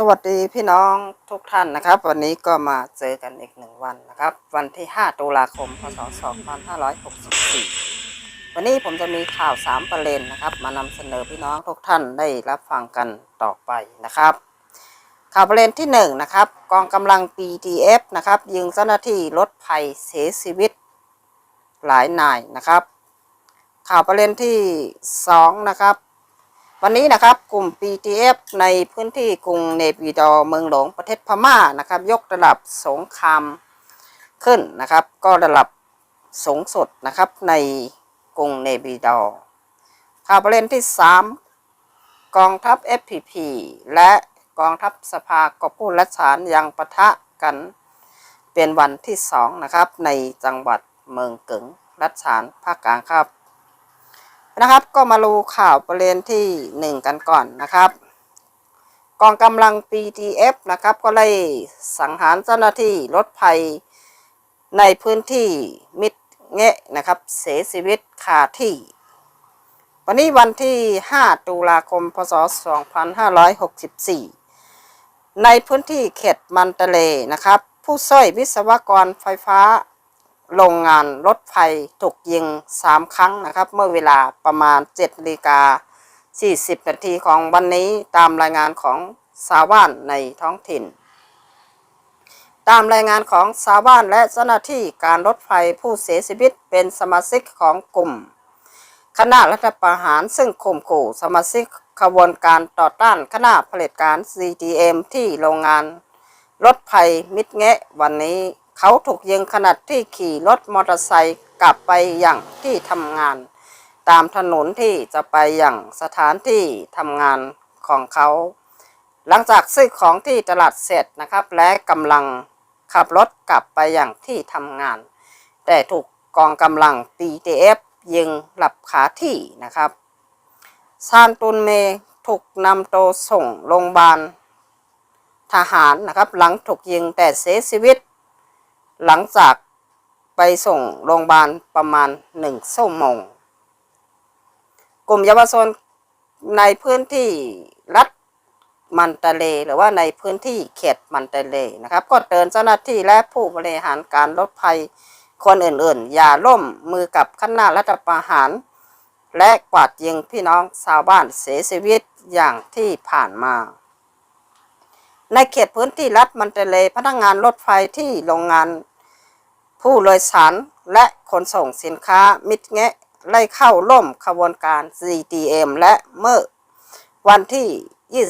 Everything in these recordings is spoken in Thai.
สวัสดีพี่น้องทุกท่านนะครับ วันนี้ก็มาเจอกันอีกหนึ่งวันนะครับ วันที่ 5 ตุลาคม พศ 2564 วันนี้ผมจะมีข่าว 3 ประเด็นนะครับ มานำเสนอพี่น้องทุกท่านได้รับฟังกันต่อไปนะครับ ข่าวประเด็นที่ 1 นะครับ กองกำลัง PDF นะครับ ยิงเจ้าหน้าที่รถภัยเสียชีวิตหลายนายนะครับ ข่าวประเด็นที่ 2 นะครับ วันนี้นะครับกลุ่ม PTF ในพื้นที่กรุงเนปิดอเมืองหลวงประเทศพม่านะครับ ยกระดับสงครามขึ้นนะครับ ก็ระดับสูงสุดนะครับในกรุงเนปิดอข่าวประเด็นที่ 3 กองทัพ FPP และกองทัพสภากบผู้รัฐฉานยังปะทะกันเป็นวันที่ 2 นะครับ ในจังหวัดเมืองเก๋งรัฐฉานภาคกลางครับ นะครับ ก็มาดูข่าวประเด็นที่1กันก่อนนะครับ กองกำลัง PTF นะครับ ก็ได้สังหารเจ้าหน้าที่รถภัยในพื้นที่มิดเงะนะครับ เสียชีวิตคาที่ วันนี้วันที่ 5 ตุลาคม พศ 2564 ในพื้นที่เขตมันเตเลนะครับ ผู้ช่วยวิศวกรไฟฟ้า โรงงานรถไฟถูกยิง 3 ครั้งนะครับ เมื่อเวลาประมาณ7นาฬิกา 40 นาทีของวันนี้ตามรายงานของชาวบ้านในท้องถิ่น ตามรายงานของชาวบ้านและเจ้าหน้าที่การรถไฟผู้เสียชีวิตเป็นสมาชิกของกลุ่ม คณะรัฐประหารซึ่งข่มขู่สมาชิกขบวนการต่อต้านคณะเผลิตการ CTM ที่โรงงานรถไฟมิดแงะวันนี้ เขาถูกยิงขณะที่ขี่รถมอเตอร์ไซค์กลับไปอย่างที่ทำงาน ตามถนนที่จะไปอย่างสถานที่ทำงานของเขา หลังจากซื้อของที่ตลาดเสร็จนะครับ และกำลังขับรถกลับไปอย่างที่ทำงาน แต่ถูกกองกำลัง PTF ยิงหลับขาที่นะครับ ซานตุนเมถูกนำตัวส่งโรงพยาบาลทหารนะครับ หลังถูกยิงแต่เสียชีวิต หลังจากไปส่งโรงพยาบาลประมาณหนึ่งชั่วโมง กลุ่มเยาวชนในพื้นที่รัฐมันตะเล หรือว่าในพื้นที่เขตมันตะเลนะครับ ก็เตือนเจ้าหน้าที่และผู้บริหารการรถไฟคนอื่นๆ อย่าล่มมือกับคณะรัฐประหาร และกวาดยิงพี่น้องชาวบ้านเสียชีวิตอย่างที่ผ่านมา ในเขตพื้นที่รัฐมันเตเลพนักงานรถไฟที่โรงงาน ผู้โดยสารและขนส่งสินค้ามิดแงะไล่เข้าล่มขบวนการ CTM และเมื่อวันที่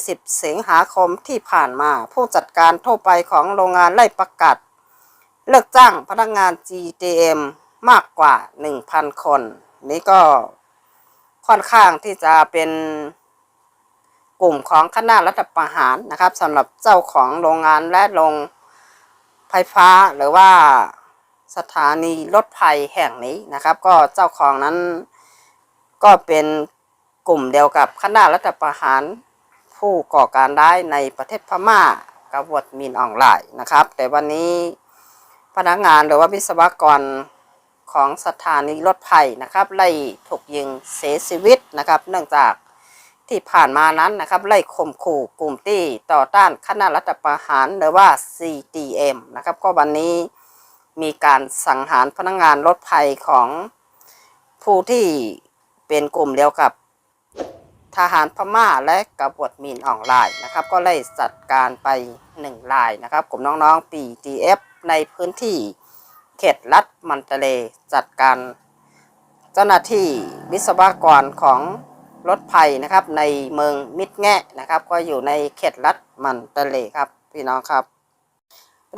20 สิงหาคมที่ผ่านมาผู้จัดการทั่วไปของโรงงานไล่ประกาศเลิกจ้างพนักงาน GTM มากกว่า 1,000 คน นี่ก็ค่อนข้างที่จะเป็น กลุ่มของคณะรัฐประหารนะครับสำหรับเจ้าของโรงงานและโรงไฟฟ้าหรือว่าสถานีรถไฟแห่งนี้นะครับ ก็เจ้าของนั้นก็เป็นกลุ่มเดียวกับคณะรัฐประหารผู้ก่อการร้ายในประเทศพม่ากบฏมินอ่อนไลน์นะครับ แต่วันนี้พนักงานหรือว่าวิศวกรของสถานีรถไฟนะครับไล่ถูกยิงเสียชีวิตนะครับ เนื่องจาก ที่ผ่านมานั้นนะครับไล่ข่มขู่กลุ่มที่ต่อต้านคณะรัฐประหารหรือว่า CTM นะครับก็วันนี้มีการสังหารพนักงานรถไฟของผู้ที่เป็นกลุ่มเดียวกับทหารพม่าและกบฏมินออนไลน์นะครับ ก็ไล่จัดการไปหนึ่งรายนะครับ กลุ่มน้องๆ PTF ในพื้นที่เขตรัฐมันเตเลจัดการ เจ้าหน้าที่วิศวกรของ รถไฟนะครับ ในเมืองมิดแงะนะครับ ก็อยู่ในเขตรัฐมันเตเลครับพี่น้องครับ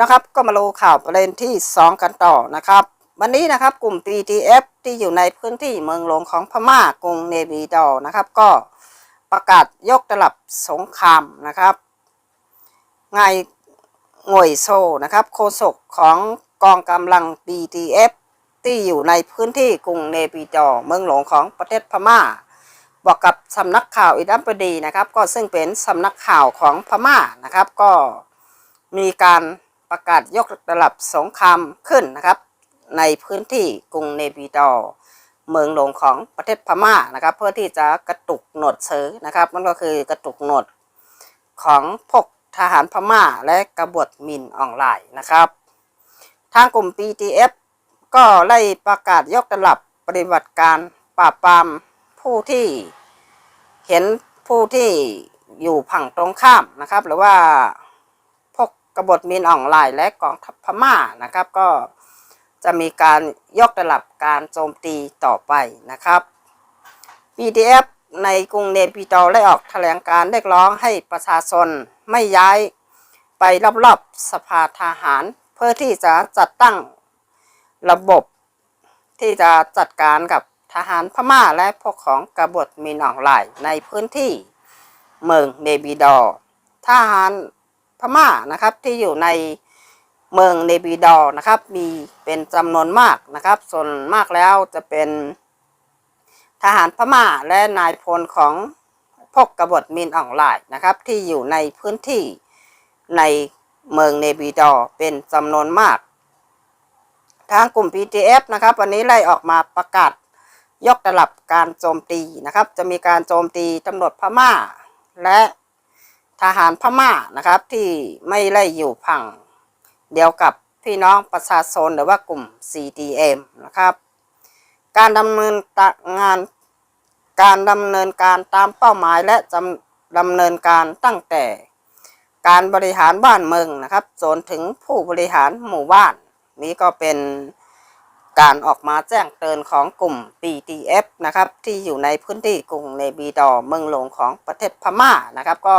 นะครับก็มาดูข่าวประเด็นที่ 2 กันต่อนะครับ วันนี้นะครับกลุ่ม PTF ที่อยู่ในพื้นที่เมืองหลวงของพม่ากรุงเนบิดอนะครับ ก็ประกาศยกระดับสงครามนะครับไงหน่วยโซนะครับโฆษกของกองกำลัง BTF ที่อยู่ในพื้นที่กรุงเนปิดอเมืองหลวงของประเทศพม่า อกกับสำนักข่าวอิดัมบดีนะครับ ก็ซึ่งเป็นสำนักข่าวของพม่านะครับ ก็มีการประกาศยกระดับสงครามขึ้นนะครับ ในพื้นที่กรุงเนปิดอเมืองหลวงของประเทศพม่านะครับ เพื่อที่จะกระตุกหนดเสือนะครับนั่นก็คือกระตุกหนดของพวกทหารพม่าและกบฏมินออนไลน์นะครับ ทางกลุ่ม PTF ก็ไล่ประกาศยกระดับปฏิบัติการปราบปรามผู้ที่ เห็นผู้ที่อยู่ผังตรงข้ามนะครับ หรือว่าพวกกบฏมินอ่อนไลน์และกองทัพพม่านะครับ ก็จะมีการยกระดับการโจมตีต่อไปนะครับ PDF ในกรุงเนปิตอได้ออกแถลงการเรียกร้องให้ประชาชนไม่ย้ายไปรอบๆสภาทหาร เพื่อที่จะจัดตั้งระบบที่จะจัดการกับ หารพม่าและพวกของกบฏมินออนไลในพื้นที่เมืองเนบิดอทหารพม่านะครับที่อยู่ในเมืองเนบิดอนะครับมีเป็นจำนวนมากนะครับ ส่วนมากแล้วจะเป็นทหารพม่าและนายพลของพวกกบฏมินออนไลน์นะครับ ที่อยู่ในพื้นที่ในเมืองเนบิดอเป็นจำนวนมาก ทางกลุ่ม PTF นะครับ วันนี้ไล่ออกมาประกาศ ยกระดับการโจมตีนะครับ จะมีการโจมตีตำรวจพม่า และทหารพม่านะครับที่ไม่ไล่อยู่พังเดียวกับพี่น้องประชาชนหรือว่ากลุ่ม CDM นะครับ การดำเนินงานการดำเนินการตามเป้าหมายและจำดำเนินการตั้งแต่การบริหารบ้านเมืองนะครับจนถึงผู้บริหารหมู่บ้าน นี้ก็เป็น การออกมาแจ้งเตือนของกลุ่ม PTF นะครับที่อยู่ในพื้นที่กรุงเนบิดอเมืองหลวงของประเทศพม่านะครับก็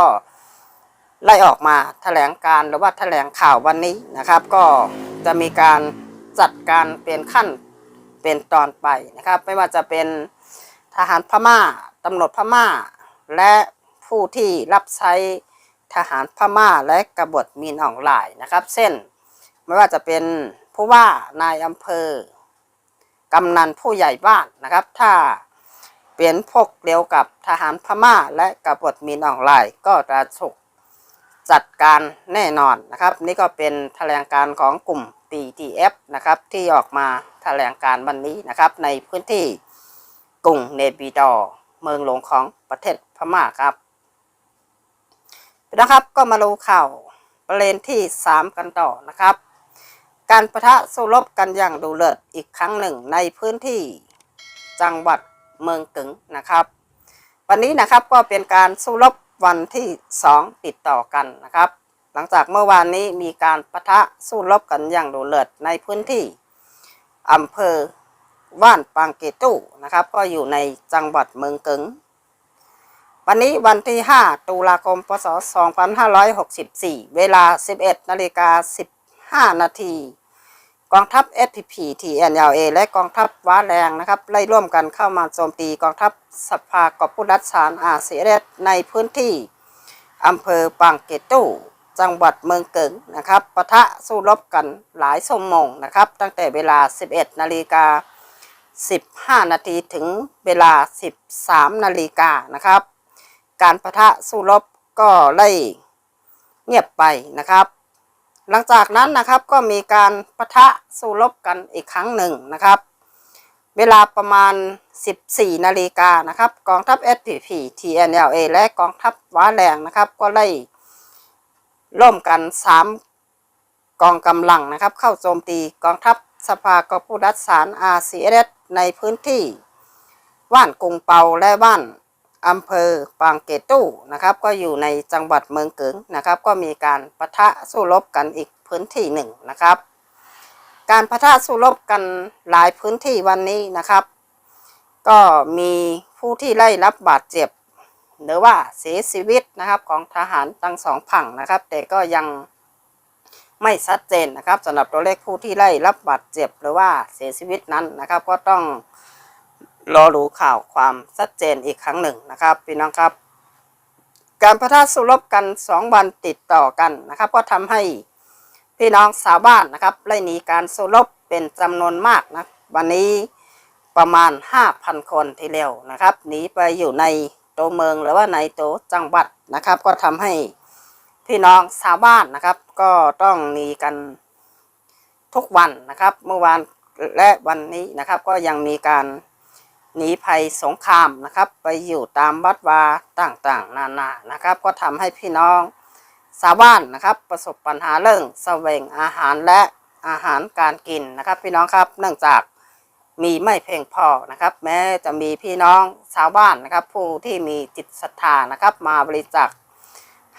ไล่ออกมาแถลงการหรือว่าแถลงข่าววันนี้นะครับ ก็จะมีการจัดการเป็นขั้นเป็นตอนไปนะครับ ไม่ว่าจะเป็นทหารพม่าตำรวจพม่า และผู้ที่รับใช้ทหารพม่าและกบฏมีนออนไลน์นะครับ เช่นไม่ว่าจะเป็นผู้ว่านายอำเภอ กำนันผู้ใหญ่บ้านนะครับ ถ้าเป็นพวกเดียวกับทหารพม่าและกบฏมีนออนไลน์ก็จะถูกจัดการแน่นอนนะครับ นี่ก็เป็นแถลงการของกลุ่ม PTF นะครับที่ออกมาแถลงการวันนี้นะครับในพื้นที่กรุงเนปิดอเมืองหลวงของประเทศพม่าครับนะครับก็มาดูข่าวประเด็นที่ 3 กันต่อนะครับ การประทะสู้รบกันอย่างดูเลิศอีกครั้งหนึ่งในพื้นที่จังหวัดเมืองกึ๋งนะครับ วันนี้นะครับก็เป็นการสู้รบวันที่ 2 ติดต่อกันนะครับ หลังจากเมื่อวานนี้มีการปะทะสู้รบกันอย่างดุเดือดในพื้นที่อำเภอว่านปางเกตุนะครับ ก็อยู่ในจังหวัดเมืองกึ๋งวันนี้วันที่ 5 ตุลาคม พศ 2564 เวลา 11นาฬิกา15 นาที กองทัพ SPP TNLA และกองทัพว้าแรงนะครับไล่ร่วมกันเข้ามาโจมตีกองทัพสภากอบผู้รัฐสารอาเซียนในพื้นที่อำเภอปางเกตุจังหวัดเมืองเกิงนะครับปะทะสู้รบกันหลายชั่วโมงนะครับ ตั้งแต่เวลา 11 นาฬิกา 15 นาทีถึงเวลา 13 นาฬิกานะครับ การปะทะสู้รบก็ไล่เงียบไปนะครับ หลังจากนั้นนะครับก็มีการปะทะสู้รบกันอีกครั้งหนึ่งนะครับ เวลาประมาณ 14 นาฬิกานะครับ กองทัพ SPP TNLA และกองทัพว้าแรงนะครับ ก็ไล่ร่วมกัน 3 กองกำลังนะครับ เข้าโจมตีกองทัพสภากบผู้รัฐสาร RCS ในพื้นที่ว่านกรุงเปาและว่าน อำเภอปางเกตู้นะครับ ก็อยู่ในจังหวัดเมืองเกิงนะครับ ก็มีการปะทะสู้รบกันอีกพื้นที่หนึ่งนะครับ การปะทะสู้รบกันหลายพื้นที่วันนี้นะครับ ก็มีผู้ที่ไล่รับบาดเจ็บ หรือว่าเสียชีวิตนะครับของทหารทั้งสองฝั่งนะครับ แต่ก็ยังไม่ชัดเจนนะครับสำหรับตัวเลขผู้ที่ไล่รับบาดเจ็บหรือว่าเสียชีวิตนั้นนะครับ ก็ต้อง รอรู้ข่าวความชัดเจนอีกครั้งหนึ่งนะครับพี่น้องครับ การประทะสู้รบกัน 2 วันติดต่อกันนะครับ ก็ทำให้พี่น้องชาวบ้านนะครับไล่หนีการสู้รบเป็นจำนวนมากนะวันนี้ประมาณ 5,000 คนทีเดียวนะครับหนีไปอยู่ในตัวเมืองหรือว่าในตัวจังหวัดนะครับ ก็ทำให้พี่น้องชาวบ้านนะครับ ก็ต้องหนีกันทุกวันนะครับ เมื่อวานและวันนี้นะครับก็ยังมีการ หนีภัยสงครามนะครับ ไปอยู่ตามวัดวาต่างๆ นานานะครับ ก็ทำให้พี่น้องชาวบ้านนะครับ ประสบปัญหาเรื่องแสวงอาหารและอาหารการกินนะครับ พี่น้องครับเนื่องจากมีไม่เพียงพอนะครับ แม้จะมีพี่น้องชาวบ้านนะครับ ผู้ที่มีจิตศรัทธานะครับ มาบริจาค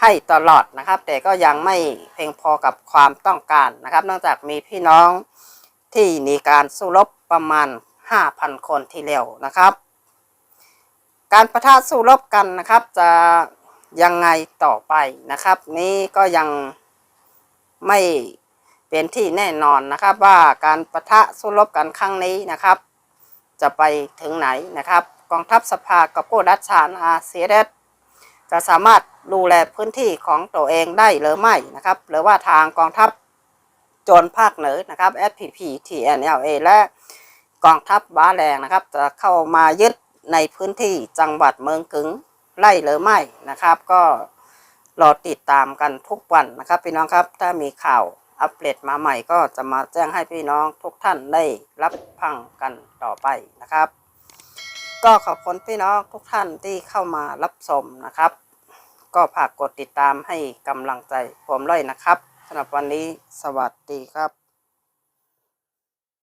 ให้ตลอดนะครับ แต่ก็ยังไม่เพียงพอกับความต้องการนะครับเนื่องจากมีพี่น้องที่มีการสู้รบประมาณ 5,000 คนทีเดียวนะครับ การประทะสู้รบกันนะครับจะยังไงต่อไปนะครับ นี้ก็ยังไม่เป็นที่แน่นอนนะครับว่าการประทะสู้รบกันครั้งนี้นะครับ จะไปถึงไหนนะครับกองทัพสภากับผู้ดัชชานอาเซียนจะสามารถดูแลพื้นที่ของตัวเองได้หรือไม่นะครับ หรือว่าทางกองทัพโจรภาคเหนือนะครับ SPP TNLA และ กองทัพบ้าแรงนะครับ จะเข้ามายึดในพื้นที่จังหวัดเมืองกึงไล่หรือไม่นะครับ ก็รอติดตามกันทุกวันนะครับ พี่น้องครับถ้ามีข่าวอัปเดตมาใหม่ก็จะมาแจ้งให้พี่น้องทุกท่านได้รับฟังกันต่อไปนะครับ ก็ขอบคุณพี่น้องทุกท่านที่เข้ามารับชมนะครับ ก็ฝากกดติดตามให้กำลังใจผมเลยนะครับสำหรับวันนี้สวัสดีครับ